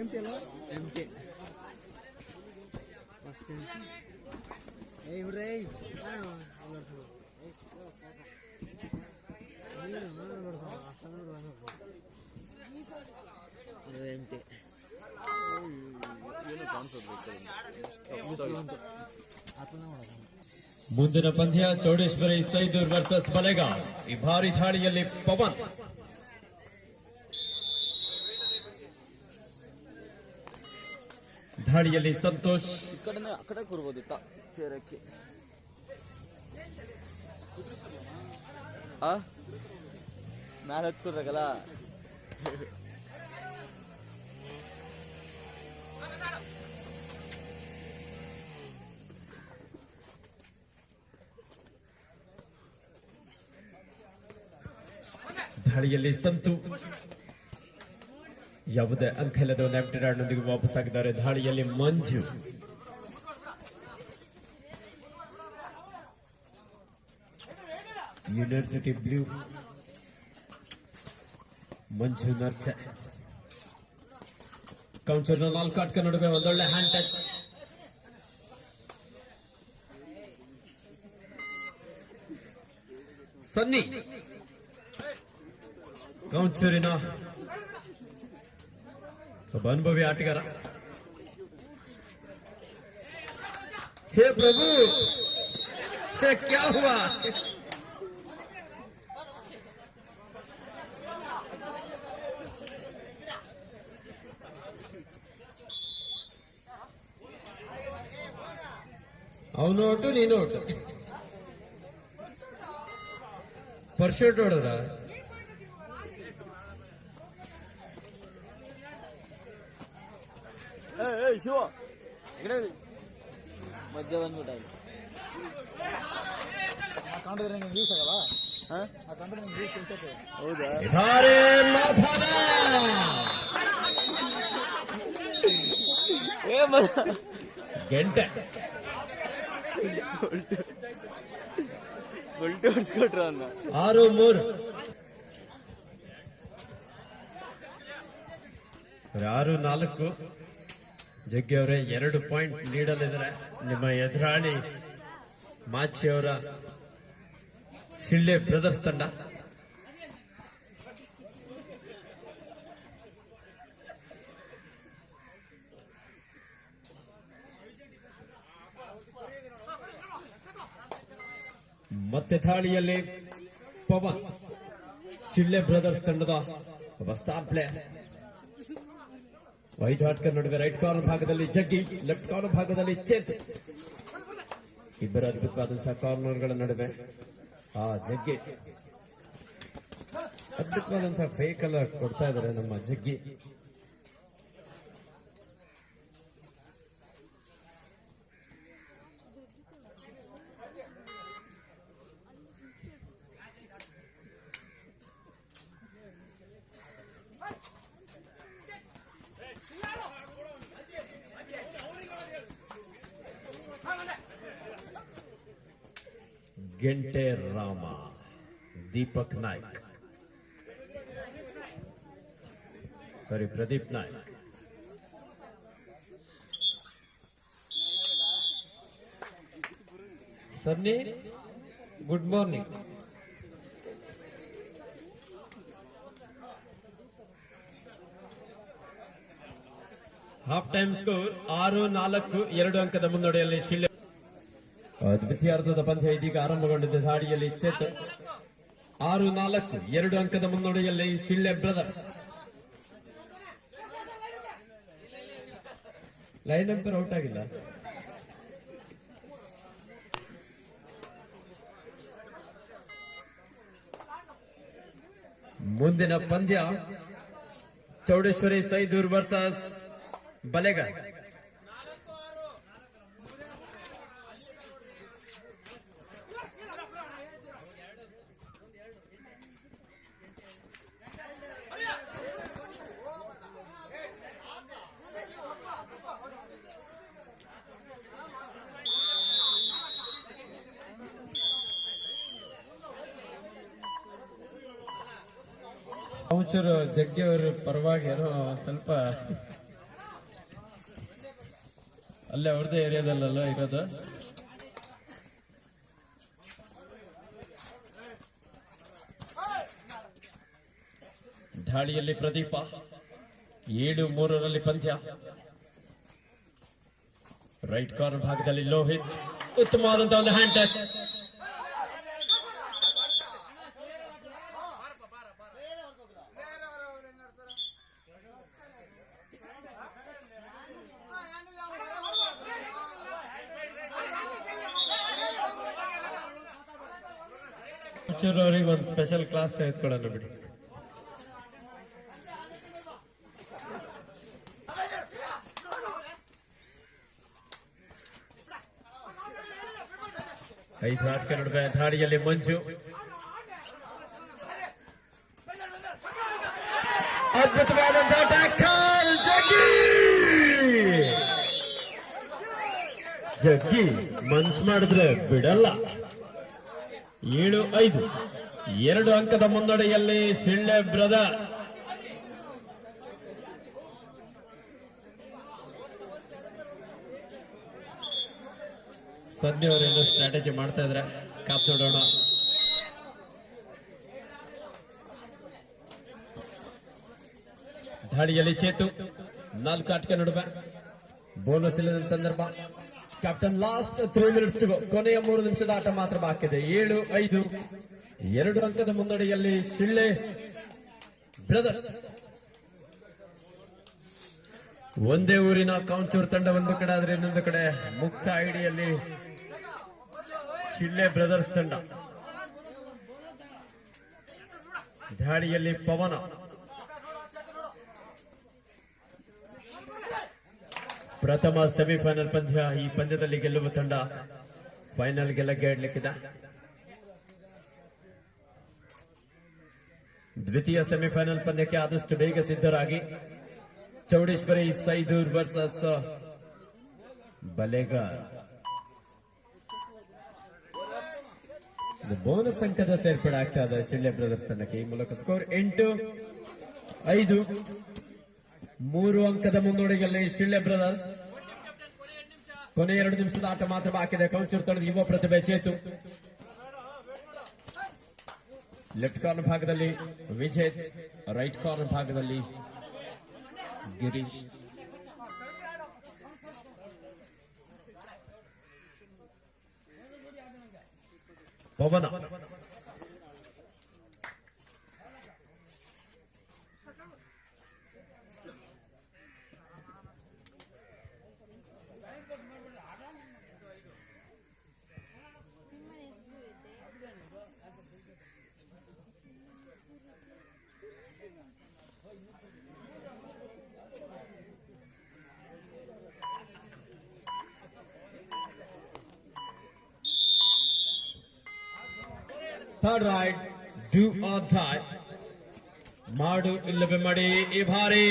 ಎಂಟಿ ಅಲ್ವಾ ಎಂಟಿ ಮಸ್ತ್ ಏಯ್ ಹುಡ್ರೆ ಏಯ್ ಎಂಟಿ ಮುಂದಿನ ಪಂದ್ಯ ಚೌಡೇಶ್ವರಿ ಸೈದೂರ್ ವರ್ಸಸ್ ಬಲೆಗಾವ್ ಈ ಭಾರಿ ದಾಳಿಯಲ್ಲಿ ಪವನ್. ದಾಳಿಯಲ್ಲಿ ಸಂತೋಷ್. ಹತ್ಕೊಡ್ಬೇಕಲ್ಲ? ದಾಳಿಯಲ್ಲಿ ಸಂತು ಯಾವುದೇ ಅಂಕ ಇಲ್ಲದ ಒಂದು ಎಂಟಿ ವಾಪಸ್ ಆಗಿದ್ದಾರೆ. ದಾಳಿಯಲ್ಲಿ ಮಂಜು. ಯೂನಿವರ್ಸಿಟಿ ಬ್ಲೂ ಮಂಜು ನರ್ಚ. ಕೌನ್ಸಿಲರ್ ನಾಲ್ಕು ಆಟಕ ನಡುವೆ ಒಂದೊಳ್ಳೆ ಹ್ಯಾಂಡ್ ಟಚ್ ಸನ್ನಿ. ಕೌನ್ಸೂರಿನ ಒಬ್ಬ ಅನುಭವಿ ಆಟಗಾರ ಹೇ ಪ್ರಭು ಹೇ ಕ್ಯಾ ಹುವಾ ಅವನು ಒಟ್ಟು ನೀನು ಒಟ್ಟು ನಿಂಗೆ ಮಧ್ಯ ಇರ್ತೈತೆ ಹೌದಾ? ಗೆಂಟೆ. ಉಲ್ಟಿ ಹೊಡ್ಸ್ಕೊಟ್ರು ಆರು ಮೂರು. ಆರು ನಾಲ್ಕು? ಜಗ್ಗಿ ಅವರೇ ಎರಡು ಪಾಯಿಂಟ್ ನೀಡಲಿದ್ದಾರೆ. ನಿಮ್ಮ ಎದುರಾಳಿ ಮಾಚಿ ಅವರ ಶಿಳ್ಳೆ ಬ್ರದರ್ಸ್ ತಂಡ. ಮತ್ತೆ ದಾಳಿಯಲ್ಲಿ ಪವನ್, ಶಿಳ್ಳೆ ಬ್ರದರ್ಸ್ ತಂಡದ ಒಬ್ಬ ಸ್ಟಾರ್ ಪ್ಲೇಯರ್ ವೈದಾಟ್ಕರ್ ನಡುವೆ ರೈಟ್ ಕಾರ್ನರ್ ಭಾಗದಲ್ಲಿ ಜಗ್ಗಿ ಲೆಫ್ಟ್ ಕಾರ್ನರ್ ಭಾಗದಲ್ಲಿ ಚೇತು. ಇಬ್ಬರ ಅದ್ಭುತವಾದಂತಹ ಕಾರ್ನರ್ಗಳ ನಡುವೆ ಆ ಜಗ್ಗಿ. ಅದ್ಭುತವಾದಂತಹ ಫೇಕ್ ಎಲ್ಲ ಕೊಡ್ತಾ ಇದ್ದಾರೆ ನಮ್ಮ ಜಗ್ಗಿ. ಗೆಂಟೆ Rama, Deepak Naik. Sorry Pradeep Naik. Sunny, good morning. Half time score ಆರು ನಾಲ್ಕು, ಎರಡು ಅಂಕದ ಮುನ್ನಡೆಯಲ್ಲಿ ಶಿಳ್ಳೆ ದ್ವಿತೀಯಾರ್ಧದ ಪಂದ್ಯ ಇದೀಗ ಆರಂಭಗೊಂಡಿದೆ. ದಾಡಿಯಲ್ಲಿ ಚೇತನ್ ಆರು, ನಾಲ್ಕು, ಎರಡು ಅಂಕದ ಮುನ್ನಡೆಯಲ್ಲಿ ಶಿಳ್ಳೆ ಬ್ರದರ್ಸ್. ಲೈನ್ ಅಂಪರ್ ಔಟ್ ಆಗಿಲ್ಲ. ಮುಂದಿನ ಪಂದ್ಯ ಚೌಡೇಶ್ವರಿ ಸೈದೂರ್ ವರ್ಸಸ್ ಬಲೆಗಾಯ್ ಒಂಚೂರು ಜಗ್ಗಿಯವರು ಪರವಾಗಿ ಏನೋ ಸ್ವಲ್ಪ ಅಲ್ಲೇ ಅವ್ರದೇ ಏರಿಯಾದಲ್ಲ ಇರೋದು. ದಾಳಿಯಲ್ಲಿ ಪ್ರದೀಪ, ಏಳು ಮೂರರಲ್ಲಿ ಪಂದ್ಯ. ರೈಟ್ ಕಾರ್ನರ್ ಭಾಗದಲ್ಲಿ ಲೋಹಿತ್, ಉತ್ತಮವಾದಂತಹ ಒಂದು ಹ್ಯಾಂಡ್ ಟಚ್ ಒಂಚೂರು ಅವ್ರಿಗೆ ಒಂದು ಸ್ಪೆಷಲ್ ಕ್ಲಾಸ್ ತೆಗೆದುಕೊಳ್ಳೋಣ ಬಿಡಿ. ಐದು ನಾಟಕ ನಡುವೆ ಹಾಡಿಯಲ್ಲಿ ಮಂಜು. ಅದ್ಭುತವಾದಂತಹ ಜಗ್ಗಿ! ಜಗ್ಗಿ, ಮನ್ಸ್ ಮಾಡಿದ್ರೆ ಬಿಡಲ್ಲ. ಏಳು, ಐದು. ಎರಡು ಅಂಕದ ಮುನ್ನಡೆಯಲ್ಲಿ ಸಿಳ್ಳೆ ಬ್ರದರ್. ಸದ್ಯ ಅವರೇನು ಸ್ಟ್ರಾಟಜಿ ಮಾಡ್ತಾ ಇದ್ರೆ ಕಾಪ್ ನೋಡೋಣ ದಾಳಿಯಲ್ಲಿ ಚೇತು. ನಾಲ್ಕು ಆಟಕ ನಡುವೆ. ಬೋನಸ್ ಇಲ್ಲದ ಸಂದರ್ಭ. ಕ್ಯಾಪ್ಟನ್ ಲಾಸ್ಟ್ ತ್ರೀ ಮಿನಿಟ್ಸ್ ಕೊನೆಯ ಮೂರು ನಿಮಿಷದ ಆಟ ಮಾತ್ರ ಬಾಕಿ ಇದೆ. ಏಳು, ಐದು, ಎರಡು ಅಂಕದ ಮುನ್ನಡೆಯಲ್ಲಿ ಶಿಳ್ಳೆ ಬ್ರದರ್ಸ್. ಒಂದೇ ಊರಿನ ಕೌಂಚೂರ್ ತಂಡ ಒಂದು ಕಡೆ ಆದ್ರೆ ಇನ್ನೊಂದು ಕಡೆ ಮುಕ್ತ ಐಡಿಯಲ್ಲಿ ಶಿಳ್ಳೆ ಬ್ರದರ್ಸ್ ತಂಡ. ದಾಳಿಯಲ್ಲಿ ಪವನ. ಪ್ರಥಮ ಸೆಮಿಫೈನಲ್ ಪಂದ್ಯ ಈ ಪಂದ್ಯದಲ್ಲಿ ಗೆಲ್ಲುವ ತಂಡ ಫೈನಲ್ ಲಗ್ಗೆ ಇಡ್ಲಿಕ್ಕಿದೆ ದ್ವಿತೀಯ ಸೆಮಿಫೈನಲ್ ಪಂದ್ಯಕ್ಕೆ ಆದಷ್ಟು ಬೇಗ ಸಿದ್ಧರಾಗಿ ಚೌಡೇಶ್ವರಿ ಸೈದೂರ್ ವರ್ಸಸ್ ಬಲೆಗಾರ್. ಬೋನಸ್ ಅಂಕದ ಸೇರ್ಪಡೆ ಆಗ್ತಾ ಇದೆ ಶಿಳ್ಳೆ ಬ್ರದರ್ಸ್ ತಂಡಕ್ಕೆ. ಈ ಮೂಲಕ ಸ್ಕೋರ್ ಎಂಟು, ಐದು, ಮೂರು ಅಂಕದ ಮುನ್ನೋಡಿಗಲ್ಲಿ ಶಿಳ್ಳೆ ಬ್ರದರ್ಸ್ ಕೊನೆ ಎರಡು ನಿಮಿಷದ ಆಟ ಮಾತ್ರ ಬಾಕಿದೆ ಕೌನ್ಸಿಲ್ ತಂಡದ ಯುವ ಪ್ರತಿಭೆ ಚೇತು. ಲೆಫ್ಟ್ ಕಾರ್ನರ್ ಭಾಗದಲ್ಲಿ ವಿಜಯ್ ರೈಟ್ ಕಾರ್ನರ್ ಭಾಗದಲ್ಲಿ Girish. Pavana. Third raid do or die ಮಾಡು ಇಲ್ಲವೇ ಮಾಡಿ, ಈ ಬಾರಿ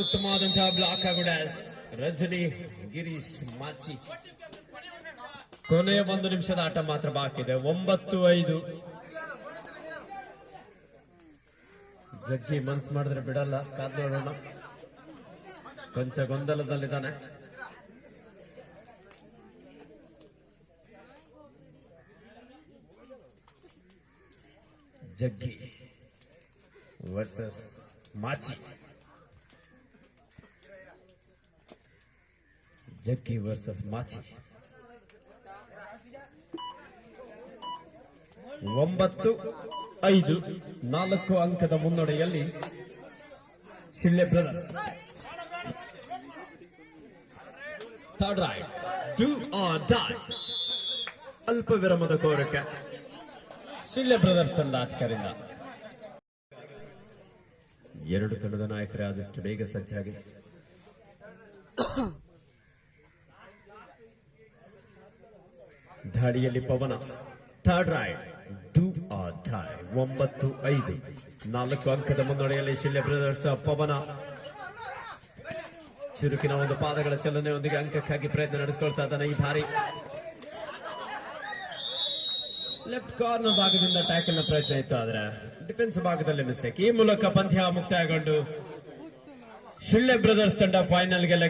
ಉತ್ತಮವಾದಂತಹ ಬ್ಲಾಕ್ ಆಗುಡ ರಜನಿ, ಗಿರೀಶ್, ಮಾಚಿ. ಕೊನೆಯ ಒಂದು ನಿಮಿಷದ ಆಟ ಮಾತ್ರ ಬಾಕಿ ಇದೆ. ಒಂಬತ್ತು ಐದು. ಜಗ್ಗಿ ಮನ್ಸ್ ಮಾಡಿದ್ರೆ ಬಿಡಲ್ಲ. ಕಾದ್ ಕೊಂಚ ಗೊಂದಲದಲ್ಲಿದ್ದಾನೆ. ಜಗ್ಗಿ ವರ್ಸಸ್ ಮಾಚಿ. ಜಗ್ಗಿ ವರ್ಸಸ್ ಮಾಚಿ. ಒಂಬತ್ತು, ಐದು, ನಾಲ್ಕು ಅಂಕದ ಮುನ್ನಡೆಯಲ್ಲಿ ಶಿಳ್ಳೆ ಬ್ರದರ್ಸ್ ಥರ್ಡ್ ರೈಟ್ ಟು ಆರ್ ಅಲ್ಪ ವಿರಮದ ಕೋರಿಕೆ. ಶಿಳ್ಳೆ ಬ್ರದರ್ಸ್ ತಂಡ ಆಟಗಾರಿಂದ ಎರಡು ತಂಡದ ನಾಯಕರೇ ಆದಷ್ಟು ಬೇಗ ಸಜ್ಜಾಗಿ ದಾಳಿಯಲ್ಲಿ Pavana, third raid do or die ಒಂಬತ್ತು ಐದು. ನಾಲ್ಕು ಅಂಕದ ಮುನ್ನಡೆಯಲ್ಲಿ ಶಿಲ್ಯ ಬ್ರದರ್ಸ್ ಪವನ. ಚುರುಕಿನ ಒಂದು ಪಾದಗಳ ಚಲನೆಯೊಂದಿಗೆ ಅಂಕಕ್ಕಾಗಿ ಪ್ರಯತ್ನ ನಡೆಸಿಕೊಳ್ತಾ ಇದ್ದಾನೆ ಈ ಬಾರಿ ಲೆಫ್ಟ್ ಕಾರ್ನರ್ ಭಾಗದಿಂದ ಟ್ಯಾಕಲ್ನ ಪ್ರಯತ್ನ ಇತ್ತು ಆದ್ರೆ ಡಿಫೆನ್ಸ್ ಭಾಗದಲ್ಲಿ ಮಿಸ್ಟೇಕ್ ಈ ಮೂಲಕ ಪಂದ್ಯ ಮುಕ್ತಾಯಗೊಂಡು ಶಿಳ್ಳೆ ಬ್ರದರ್ಸ್ ತಂಡ ಫೈನಲ್ ಗೆಲ್ಲ